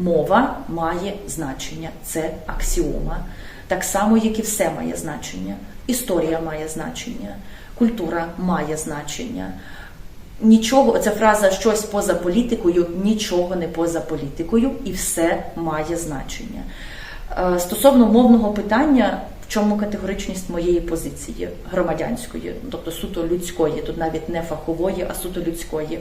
Мова має значення, це аксіома. Так само, як і все має значення. Історія має значення, культура має значення. Нічого, ця фраза щось поза політикою, нічого не поза політикою, і все має значення. Е, Стосовно мовного питання, в чому категоричність моєї позиції громадянської, тобто суто людської, тут навіть не фахової, а суто людської.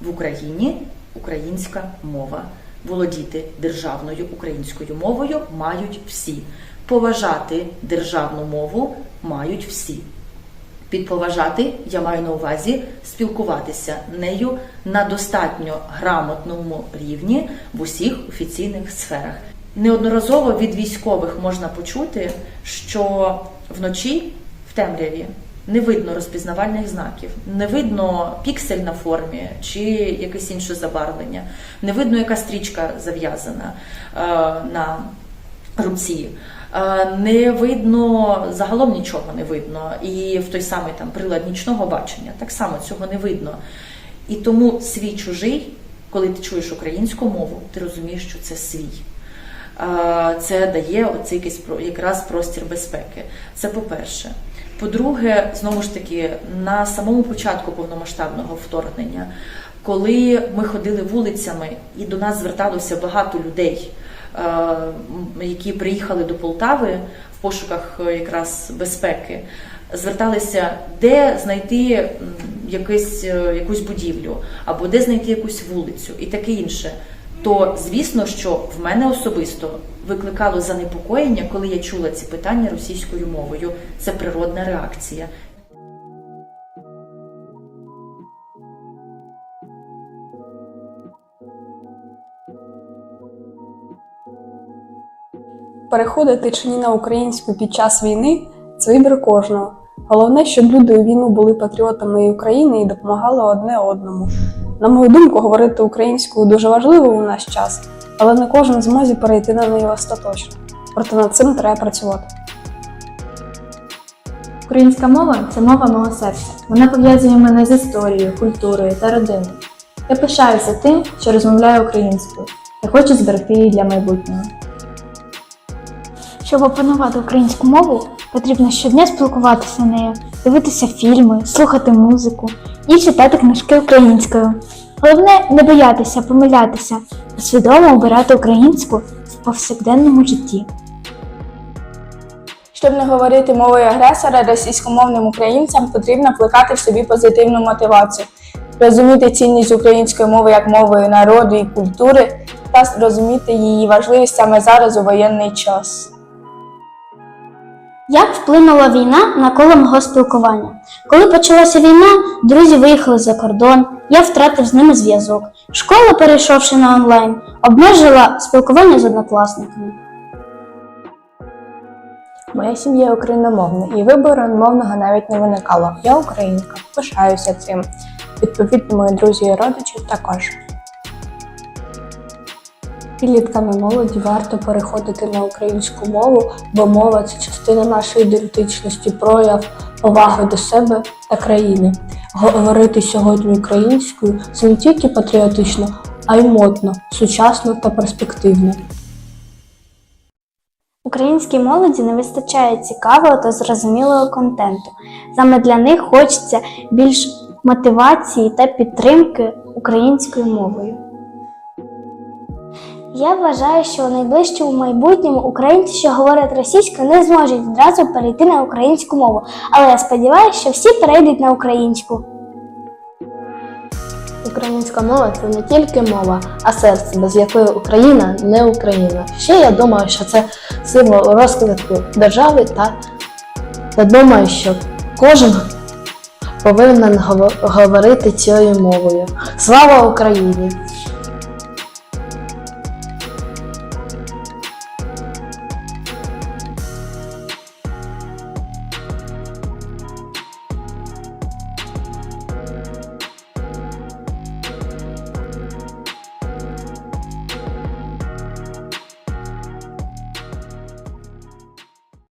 В Україні українська мова. Володіти державною українською мовою мають всі. Поважати державну мову мають всі. Підповажати я маю на увазі спілкуватися нею на достатньо грамотному рівні в усіх офіційних сферах. Неодноразово від військових можна почути, що вночі в темряві не видно розпізнавальних знаків, не видно піксель на формі чи якесь інше забарвлення, не видно, яка стрічка зав'язана е, на руці. Е, Не видно, загалом нічого не видно. І в той самий там прилад нічного бачення так само цього не видно. І тому свій чужий, коли ти чуєш українську мову, ти розумієш, що це свій. Е, Це дає оцей якийсь якраз простір безпеки. Це по-перше. По-друге, знову ж таки, на самому початку повномасштабного вторгнення, коли ми ходили вулицями і до нас зверталося багато людей, е, які приїхали до Полтави в пошуках е, якраз безпеки, зверталися, де знайти якусь, е, якусь будівлю, або де знайти якусь вулицю і таке інше. То звісно, що в мене особисто викликало занепокоєння, коли я чула ці питання російською мовою. Це природна реакція. Переходити чи ні на українську під час війни це вибір кожного. Головне, щоб люди у війну були патріотами України і допомагали одне одному. На мою думку, говорити українською дуже важливо у наш час, але не кожен змозі перейти на неї остаточно. Проте над цим треба працювати. Українська мова це мова мого серця. Вона пов'язує мене з історією, культурою та родиною. Я пишаюся тим, що розмовляю українською. Я хочу зберегти її для майбутнього. Щоб опанувати українську мову, потрібно щодня спілкуватися нею, дивитися фільми, слухати музику і читати книжки українською. Головне не боятися помилятися, а свідомо обирати українську в повсякденному житті. Щоб не говорити мовою агресора, російськомовним українцям потрібно плекати в собі позитивну мотивацію, розуміти цінність української мови як мовою народу і культури та розуміти її важливість саме зараз у воєнний час. Як вплинула війна на коло мого спілкування? Коли почалася війна, друзі виїхали за кордон, я втратив з ними зв'язок. Школа, перейшовши на онлайн, обмежила спілкування з однокласниками. Моя сім'я україномовна, і вибору мовного навіть не виникало. Я українка, пишаюся цим. Відповідно, мої друзі і родичі також. Підлітками молоді варто переходити на українську мову, бо мова це частина нашої ідентичності, прояв поваги до себе та країни. Говорити сьогодні українською це не тільки патріотично, а й модно, сучасно та перспективно. Українській молоді не вистачає цікавого та зрозумілого контенту. Саме для них хочеться більш мотивації та підтримки українською мовою. Я вважаю, що у найближчому майбутньому українці, що говорять російською, не зможуть відразу перейти на українську мову. Але я сподіваюся, що всі перейдуть на українську. Українська мова це не тільки мова, а серце, без якої Україна не Україна. Ще я думаю, що це символ розвитку держави та, та думаю, що кожен повинен говорити цією мовою. Слава Україні!